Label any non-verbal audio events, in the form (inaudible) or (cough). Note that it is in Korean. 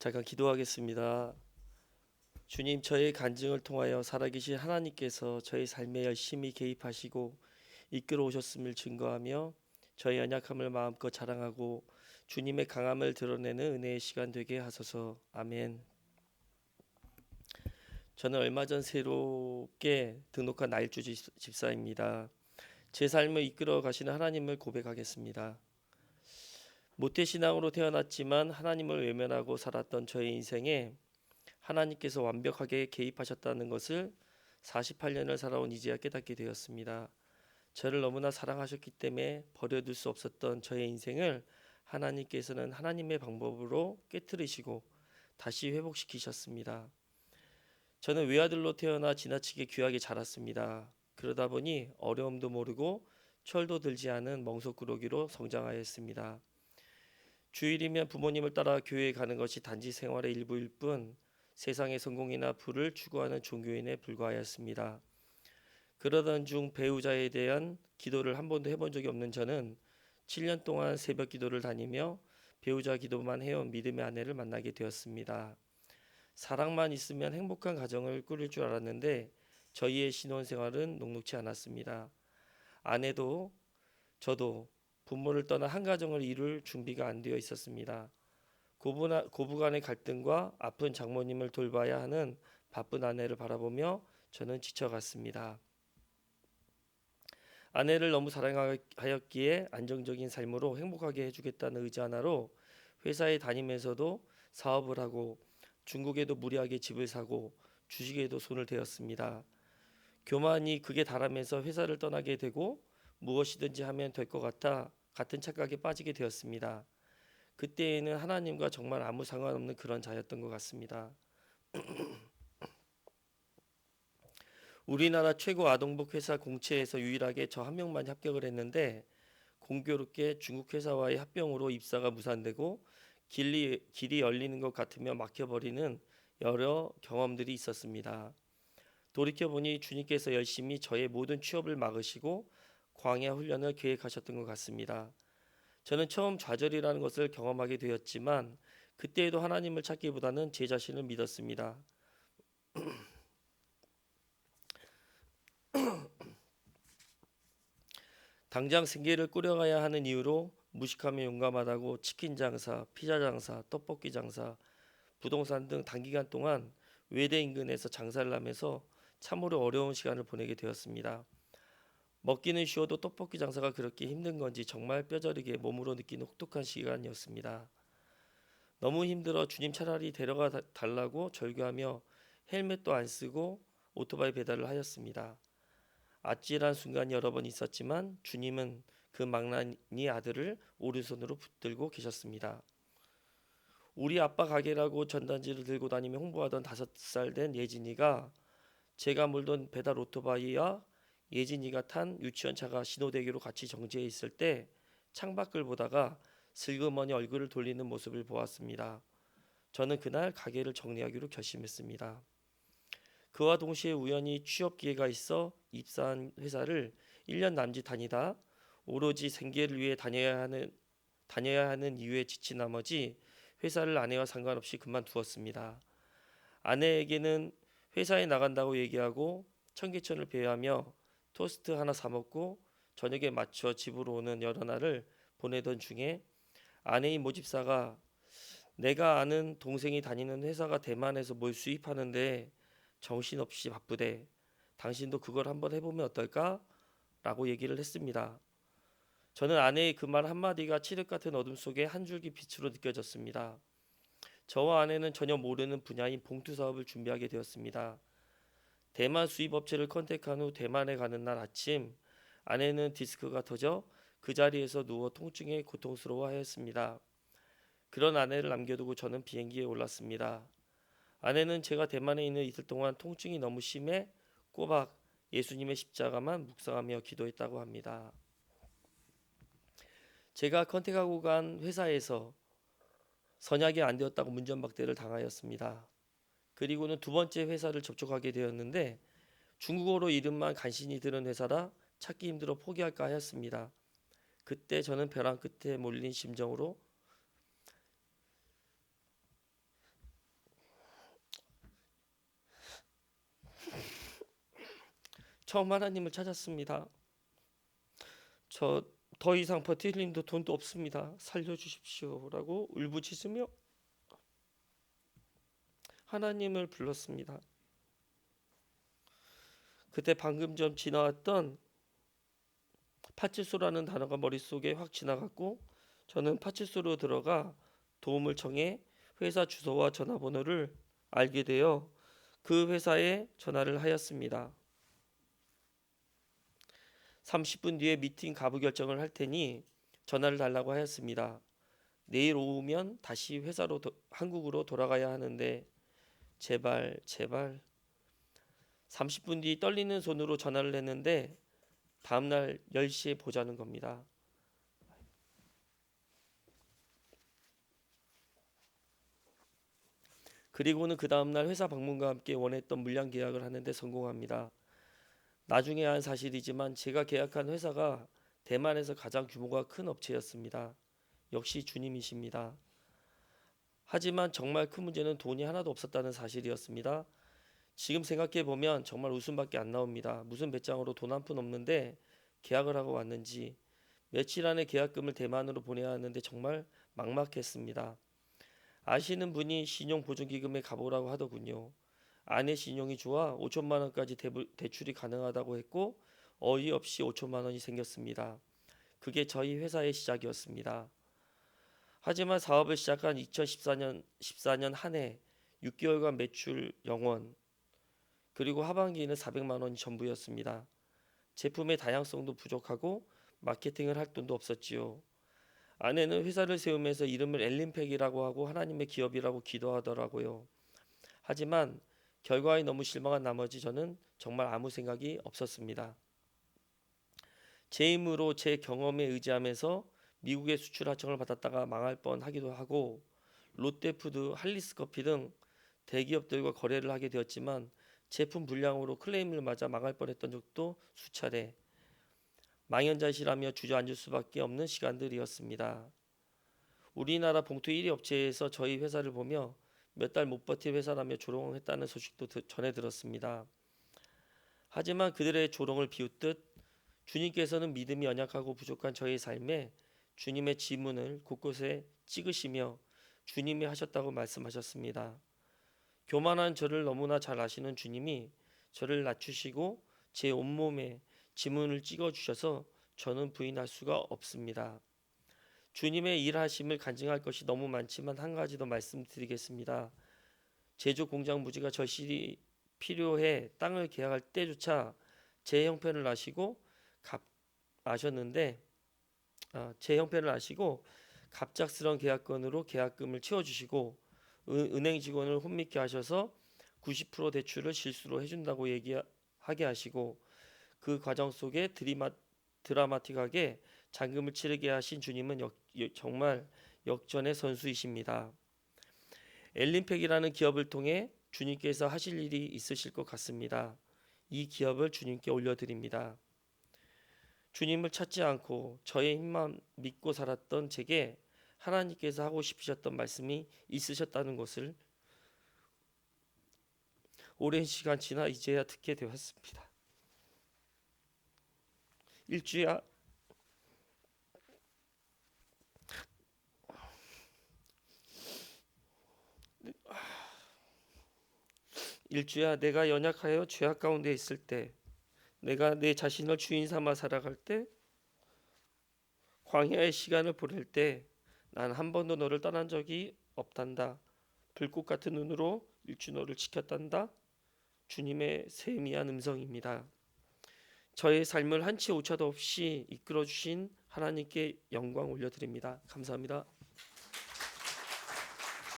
잠깐 기도하겠습니다. 주님, 저의 간증을 통하여 살아계신 하나님께서 저의 삶에 열심히 개입하시고 이끌어 오셨음을 증거하며 저의 연약함을 마음껏 자랑하고 주님의 강함을 드러내는 은혜의 시간 되게 하소서. 아멘. 저는 얼마 전 새롭게 등록한 집- 집사입니다. 제 삶을 이끌어 가시는 하나님을 고백하겠습니다. 모태 신앙으로 태어났지만 하나님을 외면하고 살았던 저의 인생에 하나님께서 완벽하게 개입하셨다는 것을 48년을 살아온 이제야 깨닫게 되었습니다. 저를 너무나 사랑하셨기 때문에 버려둘 수 없었던 저의 인생을 하나님께서는 하나님의 방법으로 깨뜨리시고 다시 회복시키셨습니다. 저는 외아들로 태어나 지나치게 귀하게 자랐습니다. 그러다 보니 어려움도 모르고 철도 들지 않은 멍석구르기로 성장하였습니다. 주일이면 부모님을 따라 교회에 가는 것이 단지 생활의 일부일 뿐 세상의 성공이나 부를 추구하는 종교인에 불과하였습니다. 그러던 중 배우자에 대한 기도를 한 번도 해본 적이 없는 저는 7년 동안 새벽 기도를 다니며 배우자 기도만 해온 믿음의 아내를 만나게 되었습니다. 사랑만 있으면 행복한 가정을 꾸릴 줄 알았는데 저희의 신혼 생활은 녹록치 않았습니다. 아내도 저도 부모를 떠나 한 가정을 이룰 준비가 안 되어 있었습니다. 고부나, 고부간의 갈등과 아픈 장모님을 돌봐야 하는 바쁜 아내를 바라보며 저는 지쳐갔습니다. 아내를 너무 사랑하였기에 안정적인 삶으로 행복하게 해주겠다는 의지 하나로 회사에 다니면서도 사업을 하고 중국에도 무리하게 집을 사고 주식에도 손을 대었습니다. 교만이 극에 달하면서 회사를 떠나게 되고 무엇이든지 하면 될 것 같아 같은 착각에 빠지게 되었습니다. 그때에는 하나님과 정말 아무 상관없는 그런 자였던 것 같습니다. (clears throat) 우리나라 최고 아동복 회사 공채에서 유일하게 저 한 명만 합격을 했는데 공교롭게 중국 회사와의 합병으로 입사가 무산되고 길이 길이 열리는 것 같으며 막혀버리는 여러 경험들이 있었습니다. 돌이켜 보니 주님께서 열심히 저의 모든 취업을 막으시고 광야 훈련을 계획하셨던 것 같습니다. 저는 처음 좌절이라는 것을 경험하게 되었지만 그때에도 하나님을 찾기보다는 제 자신을 믿었습니다. (clears throat) 당장 생계를 꾸려가야 하는 이유로 무식하며 용감하다고 치킨 장사, 피자 장사, 떡볶이 장사, 부동산 등 단기간 동안 외대 인근에서 장사를 하면서 참으로 어려운 시간을 보내게 되었습니다. 먹기는 쉬워도 떡볶이 장사가 그렇게 힘든 건지 정말 뼈저리게 몸으로 느끼는 혹독한 시간이었습니다. 너무 힘들어 주님 차라리 데려가 다- 달라고 절규하며 헬멧도 안 쓰고 오토바이 배달을 하였습니다. 아찔한 순간이 여러 번 있었지만 주님은 그 망나니 아들을 오른손으로 붙들고 계셨습니다. 우리 아빠 가게라고 전단지를 들고 다니며 홍보하던 다섯 살 된 예진이가 제가 몰던 배달 오토바이와 예진이가 탄 유치원 차가 신호대기로 같이 정지해 있을 때 창밖을 보다가 슬그머니 얼굴을 돌리는 모습을 보았습니다. 저는 그날 가게를 정리하기로 결심했습니다. 그와 동시에 우연히 취업 기회가 있어 입사한 회사를 1년 남짓 다니다 오로지 생계를 위해 다녀야 하는 다녀야 하는 이유에 지친 나머지 회사를 아내와 상관없이 그만두었습니다. 아내에게는 회사에 나간다고 얘기하고 청계천을 배회하며 토스트 하나 사 먹고 저녁에 맞춰 집으로 오는 여러 날을 보내던 중에 아내인 모집사가 내가 아는 동생이 다니는 회사가 대만에서 뭘 수입하는데 정신없이 바쁘대. 당신도 그걸 한번 해보면 어떨까? 라고 얘기를 했습니다. 저는 아내의 그 말 한마디가 칠흑 같은 어둠 속에 한 줄기 빛으로 느껴졌습니다. 저와 아내는 전혀 모르는 분야인 봉투 사업을 준비하게 되었습니다. 대만 수입 업체를 컨택한 후 대만에 가는 날 아침 아내는 디스크가 터져 그 자리에서 누워 통증에 고통스러워하였습니다. 그런 아내를 남겨두고 저는 비행기에 올랐습니다. 아내는 제가 대만에 있는 이틀 동안 통증이 너무 심해 꼬박 예수님의 십자가만 묵상하며 기도했다고 합니다. 제가 컨택하고 간 회사에서 선약이 안 되었다고 문전박대를 당하였습니다. 그리고는 두 번째 회사를 접촉하게 되었는데 중국어로 이름만 간신히 들은 회사라 찾기 힘들어 포기할까 하였습니다. 그때 저는 벼랑 끝에 몰린 심정으로 처음 하나님을 찾았습니다. 저 더 이상 버틸 힘도 돈도 없습니다. 살려주십시오라고 울부짖으며 하나님을 불렀습니다. 그때 방금 전 지나왔던 파출소라는 단어가 머릿속에 확 지나갔고 저는 파출소로 들어가 도움을 청해 회사 주소와 전화번호를 알게 되어 그 회사에 전화를 하였습니다. 30분 뒤에 미팅 가부 결정을 할 테니 전화를 달라고 하였습니다. 내일 오후면 다시 회사로 도- 한국으로 돌아가야 하는데 제발 제발 30분 뒤 떨리는 손으로 전화를 했는데 다음 날 10시에 보자는 겁니다. 그리고는 그 다음 날 회사 방문과 함께 원했던 물량 계약을 하는데 성공합니다. 나중에 한 사실이지만 제가 계약한 회사가 대만에서 가장 규모가 큰 업체였습니다. 역시 주님이십니다. 하지만 정말 큰 문제는 돈이 하나도 없었다는 사실이었습니다. 지금 생각해 보면 정말 웃음밖에 안 나옵니다. 무슨 배짱으로 돈 한 푼 없는데 계약을 하고 왔는지 며칠 안에 계약금을 대만으로 보내야 하는데 정말 막막했습니다. 아시는 분이 신용 보증기금에 가보라고 하더군요. 아내 신용이 좋아 5천만 원까지 대출이 가능하다고 했고 어이없이 5천만 원이 생겼습니다. 그게 저희 회사의 시작이었습니다. 하지만 사업을 시작한 2014년 14년 한 해 6개월간 매출 0원 그리고 하반기에는 400만 원이 전부였습니다. 제품의 다양성도 부족하고 마케팅을 할 돈도 없었지요. 아내는 회사를 세우면서 이름을 엘린팩이라고 하고 하나님의 기업이라고 기도하더라고요. 하지만 결과에 너무 실망한 나머지 저는 정말 아무 생각이 없었습니다. 제 힘으로 제 경험에 의지하면서 미국에 수출 하청을 받았다가 망할 뻔하기도 하고 롯데푸드, 할리스커피 등 대기업들과 거래를 하게 되었지만 제품 불량으로 클레임을 맞아 망할 뻔했던 적도 수차례 망연자실하며 주저앉을 수밖에 없는 시간들이었습니다. 우리나라 봉투 1위 업체에서 저희 회사를 보며 몇 달 못 버틴 회사라며 조롱했다는 소식도 드- 전해 들었습니다. 하지만 그들의 조롱을 비웃듯 주님께서는 믿음이 연약하고 부족한 저의 삶에 주님의 지문을 곳곳에 찍으시며 주님이 하셨다고 말씀하셨습니다. 교만한 저를 너무나 잘 아시는 주님이 저를 낮추시고 제 온몸에 지문을 찍어 주셔서 저는 부인할 수가 없습니다. 주님의 일하심을 간증할 것이 너무 많지만 한 가지 더 말씀드리겠습니다. 제조 공장 부지가 절실히 필요해 땅을 계약할 때조차 제 형편을 아시고 갑 아셨는데 아, 제 형편을 아시고 갑작스러운 계약건으로 계약금을 채워주시고 은, 은행 직원을 혼미케 하셔서 90% 대출을 실수로 해준다고 얘기하게 하시고 그 과정 속에 드리마, 드라마틱하게 잔금을 치르게 하신 주님은 역, 역- 정말 역전의 선수이십니다. 엘린팩이라는 기업을 통해 주님께서 하실 일이 있으실 것 같습니다. 이 기업을 주님께 올려드립니다. 주님을 찾지 않고 저의 힘만 믿고 살았던 제게 하나님께서 하고 싶으셨던 말씀이 있으셨다는 것을 오랜 시간 지나 이제야 듣게 되었습니다. 일주야 일주야 내가 연약하여 죄악 가운데 있을 때 내가 내 자신을 주인 삼아 살아갈 때 광야의 시간을 보낼 때 난 한 번도 너를 떠난 적이 없단다. 불꽃 같은 눈으로 일주 너를 지켰단다. 주님의 세미한 음성입니다. 저의 삶을 한치 오차도 없이 이끌어 주신 하나님께 영광 올려드립니다. 감사합니다.